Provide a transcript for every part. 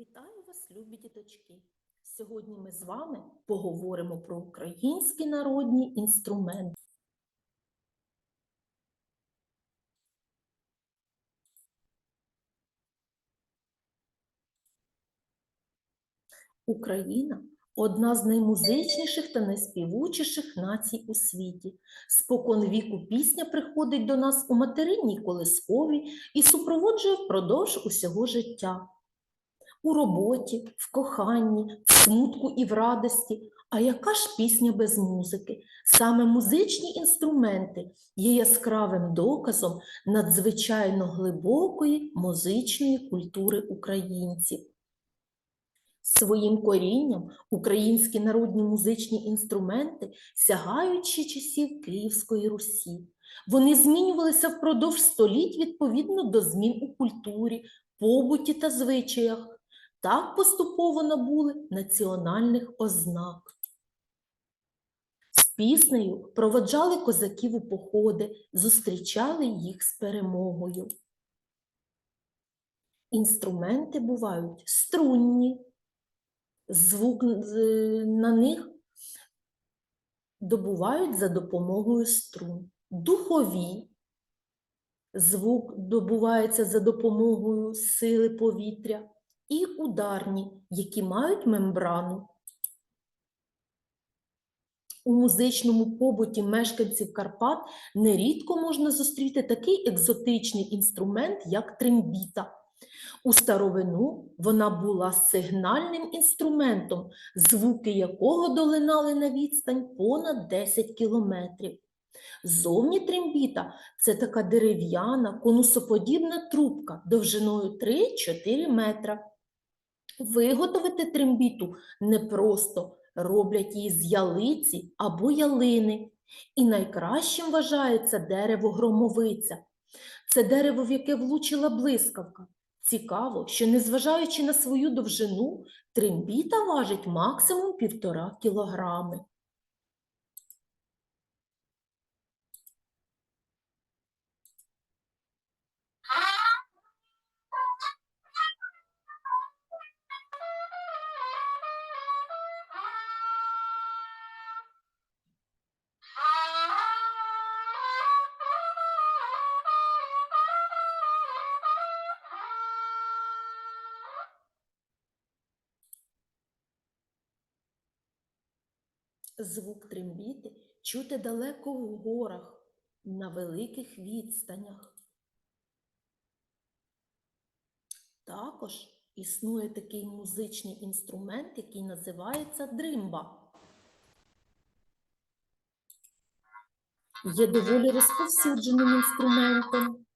Вітаю вас, любі діточки! Сьогодні ми з вами поговоримо про українські народні інструменти. Україна одна з наймузичніших та найспівучіших націй у світі. Спокон віку пісня приходить до нас у материнній колискові і супроводжує впродовж усього життя у роботі, в коханні, в смутку і в радості. А яка ж пісня без музики? Саме музичні інструменти є яскравим доказом надзвичайно глибокої музичної культури українців. Своїм корінням українські народні музичні інструменти сягають ще часів Київської Русі. Вони змінювалися впродовж століть відповідно до змін у культурі, побуті та звичаях. Так поступово набули національних ознак. З піснею проводжали козаків у походи, зустрічали їх з перемогою. Інструменти бувають струнні, звук на них добувають за допомогою струн, духові. Звук добувається за допомогою сили повітря і ударні, які мають мембрану. У музичному побуті мешканців Карпат нерідко можна зустріти такий екзотичний інструмент, як трембіта. У старовину вона була сигнальним інструментом, звуки якого долинали на відстань понад 10 кілометрів. Зовні трембіта це така дерев'яна, конусоподібна трубка довжиною 3-4 метра. Виготовити трембіту непросто, роблять її з ялиці або ялини. І найкращим вважається дерево громовиця. Це дерево, в яке влучила блискавка. Цікаво, що незважаючи на свою довжину, трембіта важить максимум півтора кілограми. Звук трембіти чути далеко в горах, на великих відстанях. Також існує такий музичний інструмент, який називається дримба. Є доволі розповсюдженим інструментом.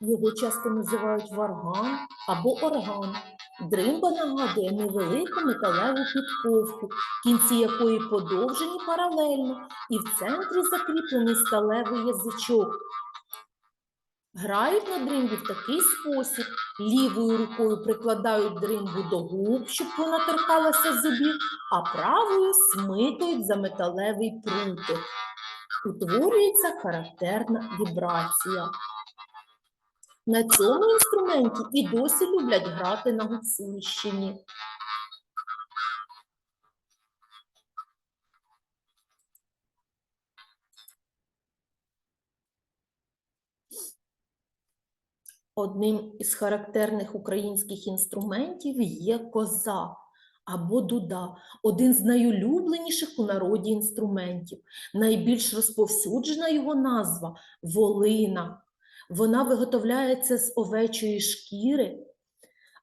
Його часто називають варган або орган. Дримба нагадує невелику металеву підковку, кінці якої подовжені паралельно, і в центрі закріплений сталевий язичок. Грають на дримбі в такий спосіб. Лівою рукою прикладають дримбу до губ, щоб вона торкалася зубів, а правою смикають за металевий прутик. Утворюється характерна вібрація. На цьому інструменті і досі люблять грати на Гуцульщині. Одним із характерних українських інструментів є коза або дуда, один з найулюбленіших у народі інструментів. Найбільш розповсюджена його назва волина. Вона виготовляється з овечої шкіри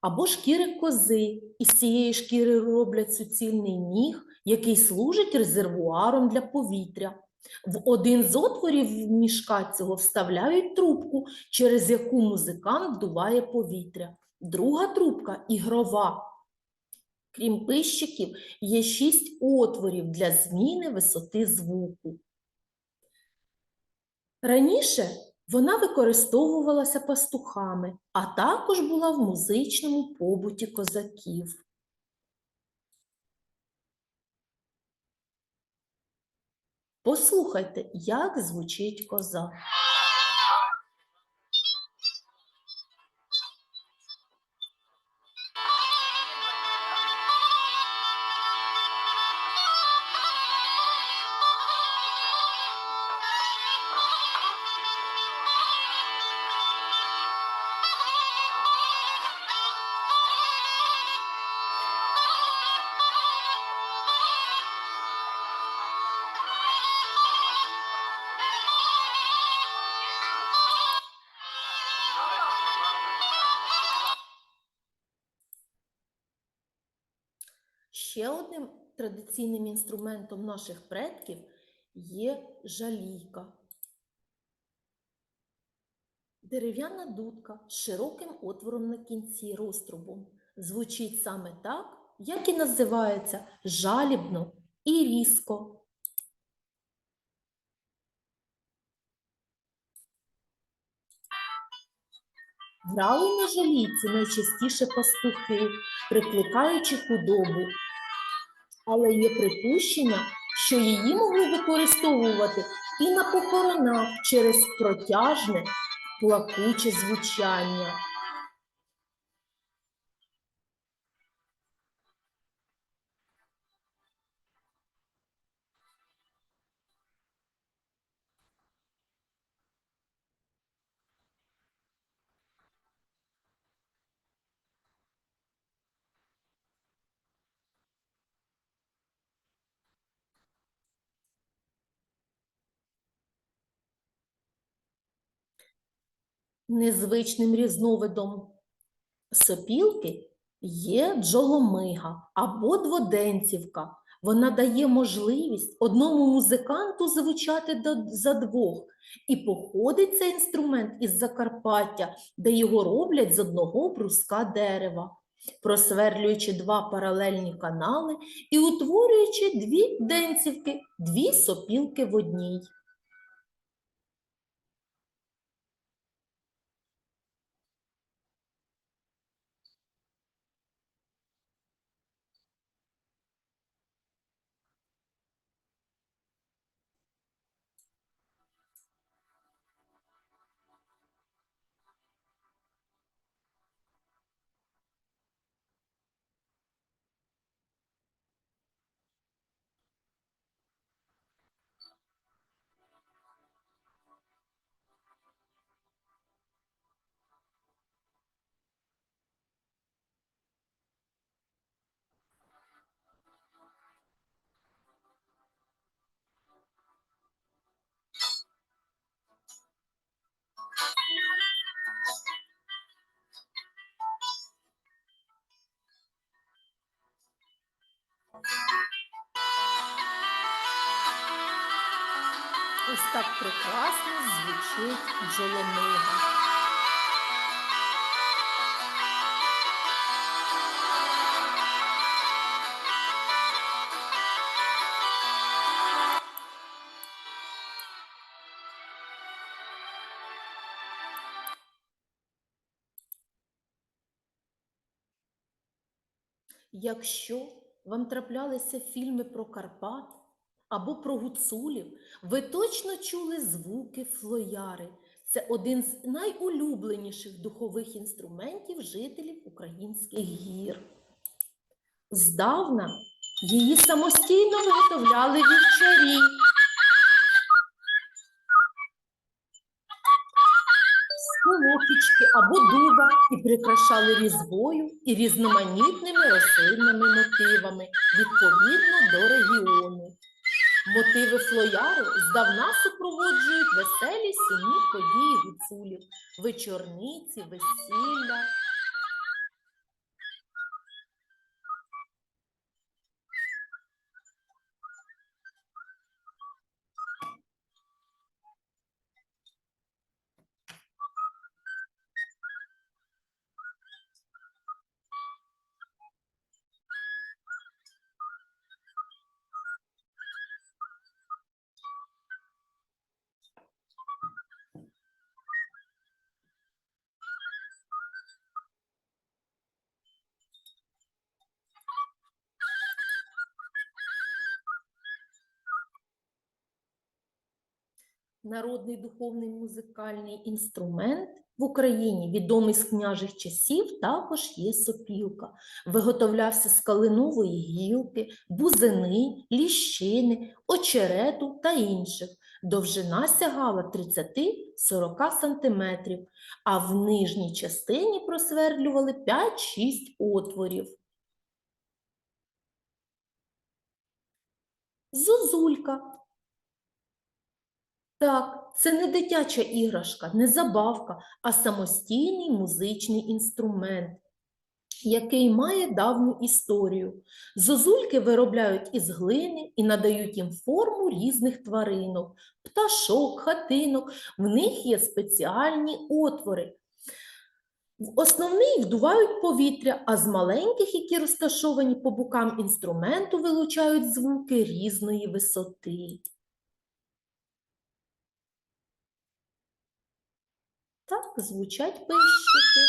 або шкіри кози. Із цієї шкіри роблять суцільний міг, який служить резервуаром для повітря. В один з отворів мішка цього вставляють трубку, через яку музикант вдуває повітря. Друга трубка ігрова. Крім пищиків, є шість отворів для зміни висоти звуку. Раніше вона використовувалася пастухами, а також була в музичному побуті козаків. Послухайте, як звучить коза. Ще одним традиційним інструментом наших предків є жалійка. Дерев'яна дудка з широким отвором на кінці розтрубом. Звучить саме так, як і називається жалібно і різко. Грали на жалійці найчастіше пастухи, прикликаючи худобу. Але є припущення, що її могли використовувати і на похоронах через протяжне, плакуче звучання. Незвичним різновидом сопілки є джоломига або дводенцівка. Вона дає можливість одному музиканту звучати за двох. І походить цей інструмент із Закарпаття, де його роблять з одного бруска дерева, просверлюючи два паралельні канали і утворюючи дві денцівки, дві сопілки в одній. Ось так прекрасно звучить джоломига. Якщо вам траплялися фільми про Карпат або про гуцулів, ви точно чули звуки флояри. Це один з найулюбленіших духових інструментів жителів українських гір. Здавна її самостійно виготовляли вівчарі. з колокічки або дуба і прикрашали різьбою і різноманітними рослинними мотивами відповідно до регіону. Мотиви флояру здавна супроводжують веселі сумні події гуцулів, вечорниці, весілля. Народний духовний музикальний інструмент в Україні, відомий з княжих часів, також є сопілка. Виготовлявся з калинової гілки, бузини, ліщини, очерету та інших. Довжина сягала 30-40 см, а в нижній частині просверлювали 5-6 отворів. Зозулька так, це не дитяча іграшка, не забавка, а самостійний музичний інструмент. який має давню історію. Зозульки виробляють із глини і надають їм форму різних тваринок, пташок, хатинок. В них є спеціальні отвори. В основний вдувають повітря, а з маленьких, які розташовані по бокам інструменту, вилучають звуки різної висоти. Так звучать пищики.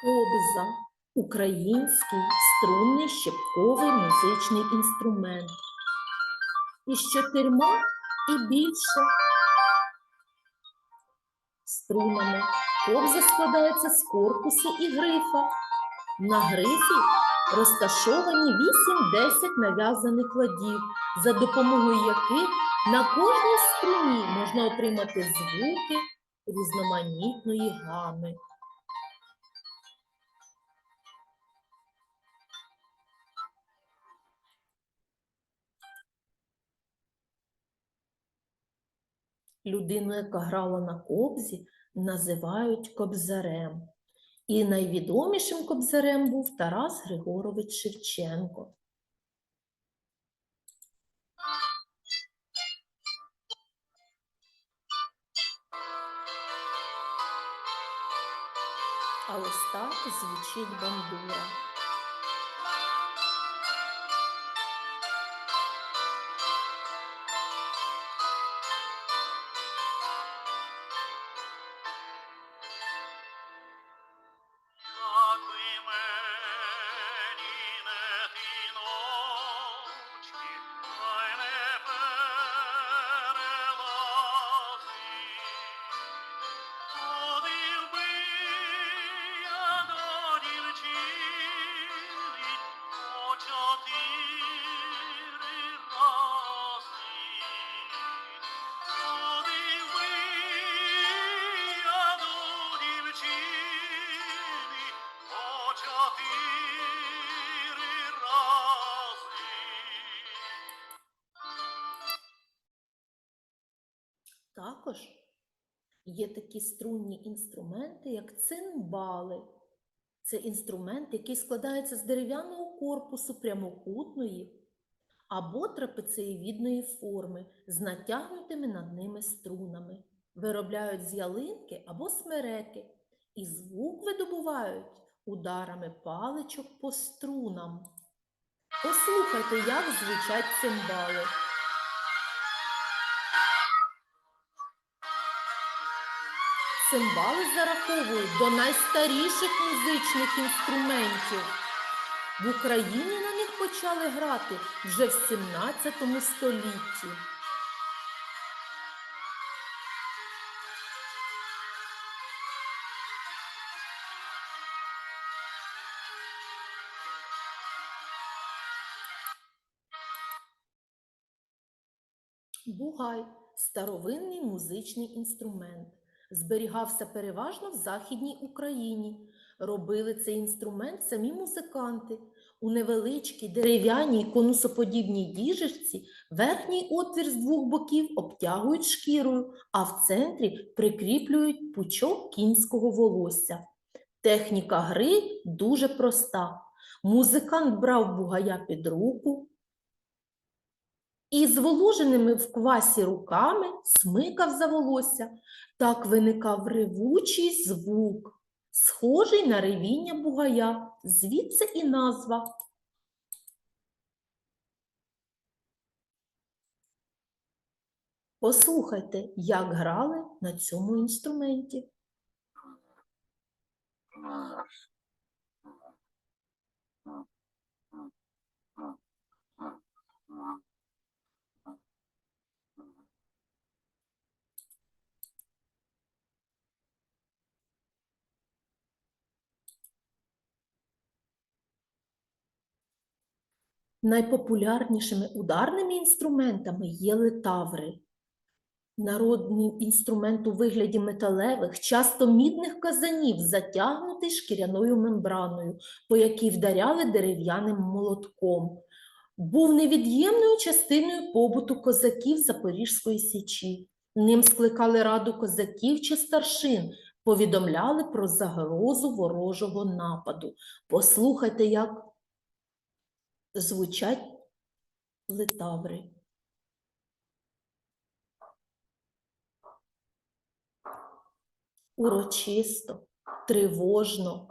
Кобза український струнний щепковий музичний інструмент. Із чотирма і більше струнами. Кобза складається з корпусу і грифа. На грифі розташовані 8-10 нав'язаних ладів, за допомогою яких на кожній струні можна отримати звуки різноманітної гами. Людину, яка грала на кобзі, називають кобзарем. І найвідомішим кобзарем був Тарас Григорович Шевченко. А ось так звучить бандура. Є такі струнні інструменти, як цимбали. Це інструмент, який складається з дерев'яного корпусу прямокутної або трапецієвідної форми з натягнутими над ними струнами. Виробляють з ялинки або смереки, і звук видобувають ударами паличок по струнам. Послухайте, як звучать цимбали. Цимбали зараховують до найстаріших музичних інструментів. В Україні на них почали грати вже в 17 столітті. Бугай старовинний музичний інструмент. Зберігався переважно в Західній Україні. Робили цей інструмент самі музиканти. У невеличкій дерев'яній конусоподібній діжечці верхній отвір з двох боків обтягують шкірою, а в центрі прикріплюють пучок кінського волосся. Техніка гри дуже проста. Музикант брав бугая під руку, і зволоженими в квасі руками смикав за волосся. Так виникав ревучий звук, схожий на ревіння бугая, звідси і назва. Послухайте, як грали на цьому інструменті. Найпопулярнішими ударними інструментами є литаври. Народний інструмент у вигляді металевих, часто мідних казанів, затягнутий шкіряною мембраною, по якій вдаряли дерев'яним молотком. Був невід'ємною частиною побуту козаків Запорізької січі. Ним скликали раду козаків чи старшин, повідомляли про загрозу ворожого нападу. Послухайте, як звучать литаври. Урочисто, тривожно.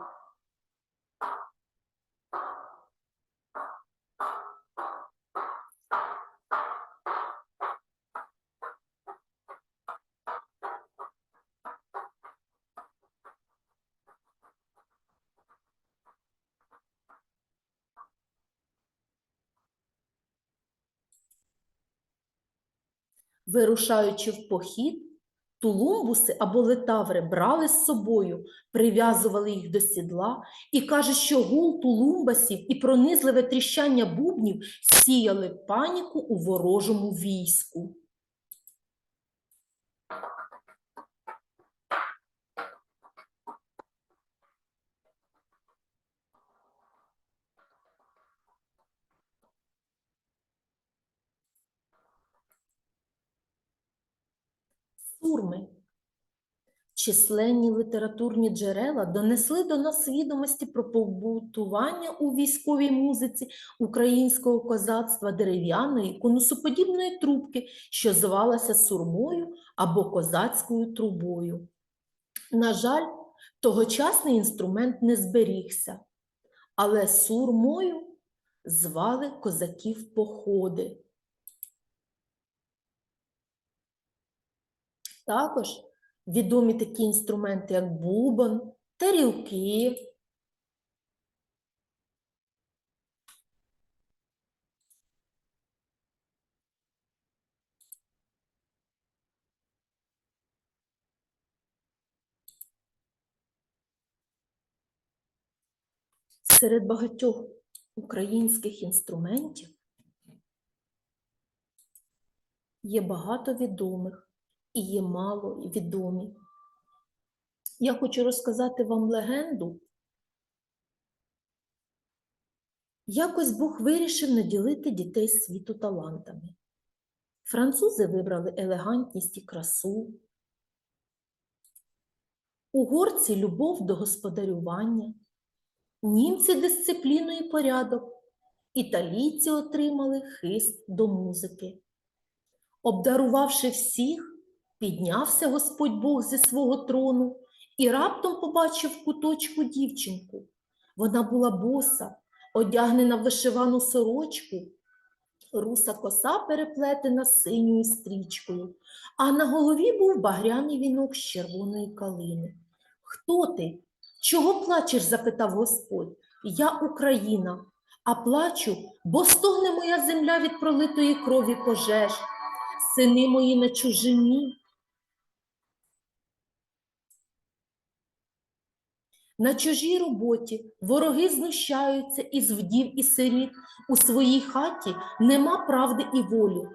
Вирушаючи в похід, тулумбуси або летаври брали з собою, прив'язували їх до сідла і каже, що гул тулумбасів і пронизливе тріщання бубнів сіяли паніку у ворожому війську. Сурми. Численні літературні джерела донесли до нас відомості про побутування у військовій музиці українського козацтва дерев'яної конусоподібної трубки, що звалася сурмою або козацькою трубою. На жаль, тогочасний інструмент не зберігся, але сурмою звали козаків походи. Також відомі такі інструменти, як бубон, тарілки. Серед багатьох українських інструментів є багато відомих і є мало відомі. Я хочу розказати вам легенду. Якось Бог вирішив наділити дітей світу талантами. Французи вибрали елегантність і красу, угорці любов до господарювання, німці дисципліну і порядок, італійці отримали хист до музики. Обдарувавши всіх, піднявся Господь Бог зі свого трону і раптом побачив куточку дівчинку. Вона була боса, одягнена в вишивану сорочку, руса коса переплетена синьою стрічкою, а на голові був багряний вінок з червоної калини. Хто ти? Чого плачеш? запитав Господь. Я Україна, а плачу, бо стогне моя земля від пролитої крові пожеж сини мої на чужині. На чужій роботі вороги знущаються із вдів і сиріт. У своїй хаті нема правди і волі.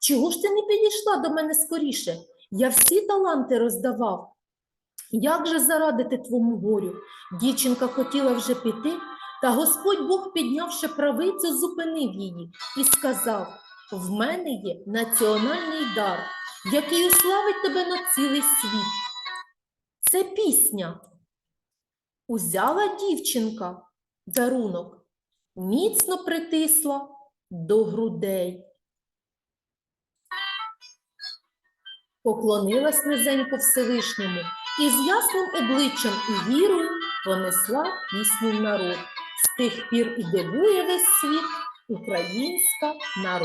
Чого ж ти не підійшла до мене скоріше? Я всі таланти роздавав. Як же зарадити твому горю? Дівчинка хотіла вже піти, та Господь Бог, піднявши правицю, зупинив її і сказав в мене є національний дар, який уславить тебе на цілий світ. Це пісня. Узяла дівчинка дарунок, міцно притисла до грудей. Поклонилась низенько Всевишньому і з ясним обличчям і вірою понесла пісню народ. З тих пір і дивує весь світ українська народ.